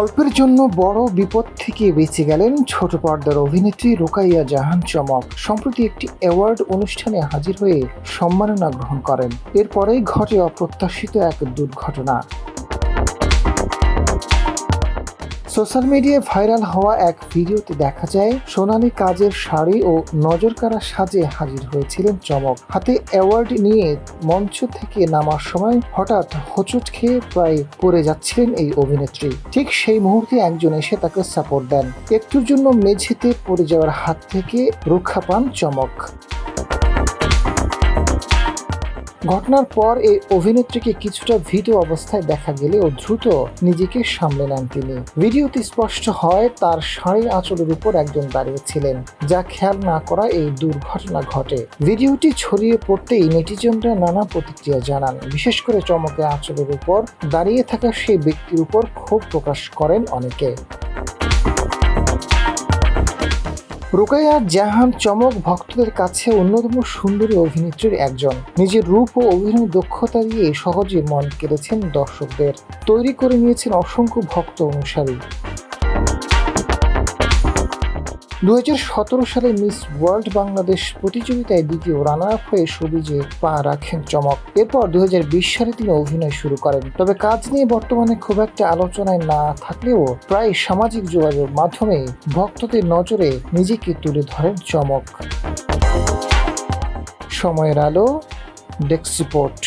অল্পের জন্য বড় বিপদ থেকে বেঁচে গেলেন ছোট পর্দার অভিনেত্রী রোকাইয়া জাহান চমক। সম্প্রতি একটি অ্যাওয়ার্ড অনুষ্ঠানে হাজির হয়ে সম্মাননা গ্রহণ করেন। এরপরেই ঘটে অপ্রত্যাশিত এক দুর্ঘটনা। সোশ্যাল মিডিয়ায় ভাইরাল হওয়া এক ভিডিওতে দেখা যায়, সোনালি কাজের শাড়ি ও নজরকাড়া সাজে হাজির হয়েছিলেন চমক। হাতে অ্যাওয়ার্ড নিয়ে মঞ্চ থেকে নামার সময় হঠাৎ হোঁচট খেয়ে প্রায় পড়ে যাচ্ছিলেন এই অভিনেত্রী। ঠিক সেই মুহূর্তে একজন এসে তাকে সাপোর্ট দেন। একটুর জন্য মেঝেতে পড়ে যাওয়ার হাত থেকে রক্ষা পান চমক। ঘটনার পর এই অভিনেত্রীকে কিছুটা ভীত অবস্থায় দেখা গেলেও দ্রুত নিজেকে সামলে নেন তিনি। ভিডিওতে স্পষ্ট হয়, তার শাড়ির আঁচলের উপর একজন দাঁড়িয়েছিলেন যা খেয়াল না করা এই দুর্ঘটনা ঘটে। ভিডিওটি ছড়িয়ে পড়তেই নেটিজনরা নানা প্রতিক্রিয়া জানান। বিশেষ করে চমকে আঁচলের উপর দাঁড়িয়ে থাকা সেই ব্যক্তির উপর ক্ষোভ প্রকাশ করেন অনেকে। রোকাইয়া জাহান চমক ভক্তদের কাছে অন্যতম সুন্দরী অভিনেত্রীর একজন। নিজের রূপ ও অভিনয় দক্ষতা দিয়ে সহজে মন কেড়েছেন দর্শকদের। তৈরি করে নিয়েছেন অসংখ্য ভক্ত অনুসারী। দু হাজার সতেরো সালে মিস ওয়ার্ল্ড বাংলাদেশ প্রতিযোগিতায় দ্বিতীয় রানার আপ হয়ে সবিজে পা রাখেন চমক। এরপর দু হাজার বিশ সালে তিনি অভিনয় শুরু করেন। তবে কাজ নিয়ে বর্তমানে খুব একটা আলোচনায় না থাকলেও প্রায় সামাজিক যোগাযোগ মাধ্যমে ভক্তদের নজরে নিজেকে তুলে ধরেন চমক। সময়ের আলো, ডেস্ক রিপোর্ট।